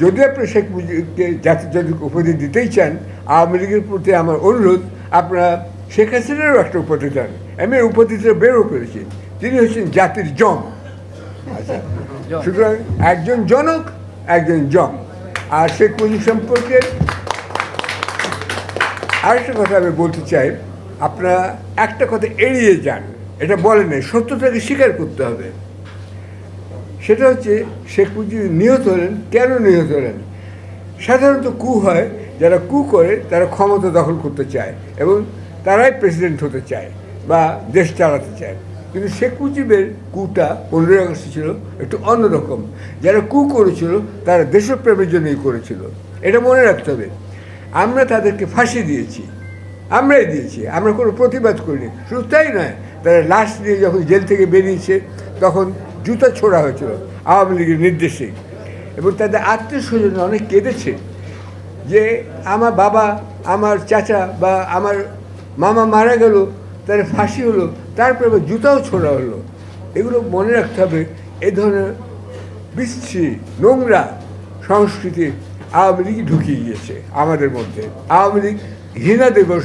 যদি আপনি শেখ মুজিবকে জাতির উপাধি দিতেই চান, আওয়ামী লীগের প্রতি আমার অনুরোধ, আপনারা শেখ হাসিনারও একটা উপাধি দেন। আমি এই উপাধিটা বেরও করেছি তিনি হচ্ছেন জাতির জম। আচ্ছা। সুতরাং একজন জনক, একজন জম। আর শেখ মুজিব সম্পর্কে আরেকটা কথা আমি বলতে চাই, আপনারা একটা কথা এড়িয়ে যান। এটা বলেন নাই সত্যটাকে স্বীকার করতে হবে। সেটা হচ্ছে শেখ মুজিব নিহত হলেন। কেন নিহত হলেন? সাধারণত কু হয়, যারা কু করে, তারা ক্ষমতা দখল করতে চায় এবং তারাই প্রেসিডেন্ট হতে চায় বা দেশ চালাতে চায়। কিন্তু শেখ মুজিবের কুটা পনেরোই আগস্ট ছিল একটু অন্যরকম। যারা কু করেছিল, তারা দেশপ্রেমের জন্যই করেছিল। এটা মনে রাখতে হবে। আমরা তাদেরকে ফাঁসি দিয়েছি। আমরাই দিয়েছি। আমরা কোনো প্রতিবাদ করিনি। শুধু তাই নয়, তারা লাশ নিয়ে যখন জেল থেকে বেরিয়েছে, তখন জুতা ছোড়া হয়েছিল আওয়ামী লীগের নির্দেশে। এবং তাদের আত্মীয় স্বজন অনেক কেঁদেছে যে আমার বাবা, আমার চাচা বা আমার মামা মারা গেল, তার ফাঁসি হলো, তারপরে আবার জুতাও ছোড়া হলো। এগুলো মনে রাখতে হবে, এ ধরনের বিশ্রী, নোংরা সংস্কৃতি আওয়ামী লীগ ঢুকিয়ে গিয়েছে আমাদের মধ্যে। আওয়ামী লীগ ঘৃণা দিবস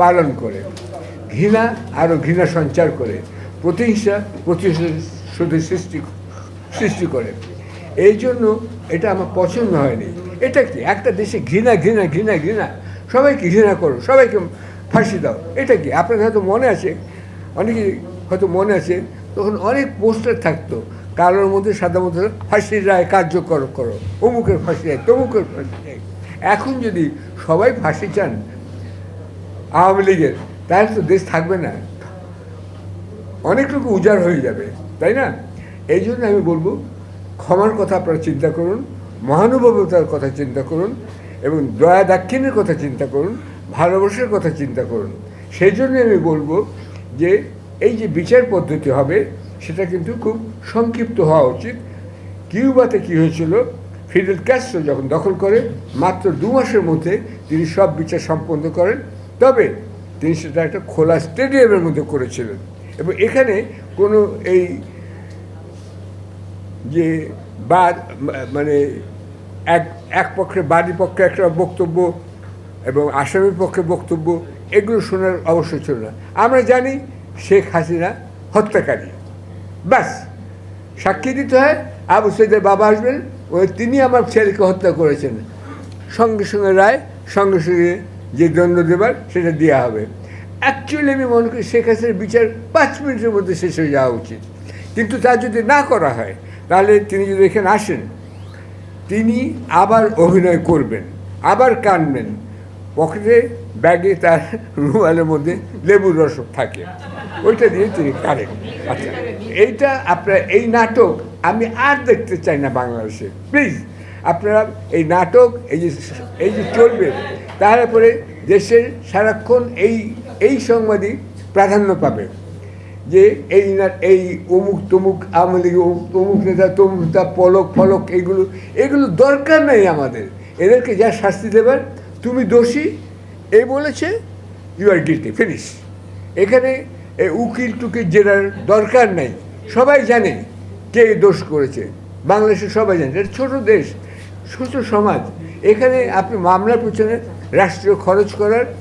পালন করে, ঘৃণা আরও ঘৃণা সঞ্চার করে, প্রতিহিংসা প্রতিশোধের সৃষ্টি সৃষ্টি করে। এই জন্য এটা আমার পছন্দ হয়নি। এটা কি? একটা দেশে ঘৃণা ঘৃণা ঘৃণা ঘৃণা। সবাইকে ঘৃণা করো, সবাইকে ফাঁসি দাও। এটা কি? আপনাদের হয়তো মনে আছে অনেকে হয়তো মনে আছে, তখন অনেক পোস্টার থাকতো, কালোর মধ্যে সাদা মধ্যে ফাঁসির রায় কার্যকর করো, অমুকের ফাঁসি রায়, তমুকের ফাঁসি এখন যদি সবাই ফাঁসি চান, আওয়ামী লীগের, তাহলে তো দেশ থাকবে না। অনেকটুকু উজাড় হয়ে যাবে। তাই না? এই জন্য আমি বলব, ক্ষমার কথা আপনারা চিন্তা করুন, মহানুভবতার কথা চিন্তা করুন, এবং দয়া দাক্ষিণের কথা চিন্তা করুন, ভালোবাসার কথা চিন্তা করুন। সেই জন্য আমি বলব যে, এই যে বিচার পদ্ধতি হবে, সেটা কিন্তু খুব সংক্ষিপ্ত হওয়া উচিত। কিউবাতে কী হয়েছিল? ফিডেল ক্যাস্ট্রো যখন দখল করে, মাত্র দু মাসের মধ্যে তিনি সব বিচার সম্পন্ন করেন। তবে তিনি সেটা একটা খোলা স্টেডিয়ামের মধ্যে করেছিলেন। এবং এখানে কোনো এই যে বা মানে এক এক পক্ষে বাদী পক্ষে একটা বক্তব্য এবং আসামির পক্ষে বক্তব্য, এগুলো শোনার অবশ্যই ছিল না। আমরা জানি শেখ হাসিনা হত্যাকারী। ব্যাস, সাক্ষী দিতে হয়, আবু সৈদের বাবা আসবেন, ওই তিনি আমার ছেলেকে হত্যা করেছেন। সঙ্গে সঙ্গে রায়, সঙ্গে সঙ্গে যে দণ্ড দেবার, সেটা দেওয়া হবে। অ্যাকচুয়ালি আমি মনে করি শেখ হাসিনার বিচার পাঁচ মিনিটের মধ্যে শেষ হয়ে যাওয়া উচিত। কিন্তু তা যদি না করা হয়, তাহলে তিনি যদি এখানে আসেন, তিনি আবার অভিনয় করবেন, আবার কানবেন। পকেটে ব্যাগে তার রুমালের মধ্যে লেবুর রস থাকে। ওইটা দিয়ে তিনি কারেন। আচ্ছা এইটা আপনার, এই নাটক আমি আর দেখতে চাই না বাংলাদেশে। প্লিজ, আপনারা এই নাটক, এই যে এই যে চলবে, তারপরে দেশের সারাক্ষণ এই এই সংবাদই প্রাধান্য পাবে। যে এই না, এই অমুক তমুক আওয়ামী লীগ অমুক- তমুক নেতা তমুক নেতা পলক, ফলক এগুলো এগুলো দরকার নেই আমাদের। এদেরকে যা শাস্তি দেবার, তুমি দোষী, এই বলেছে ইউ আর গিলটি ফিনিশ এখানে এই উকিল, টুকিল জেরার দরকার নেই। সবাই জানে কে দোষ করেছে। বাংলাদেশে সবাই জানে। এটা ছোটো দেশ, ছোট সমাজ। এখানে আপনি মামলার পিছনে রাষ্ট্রীয় খরচ করার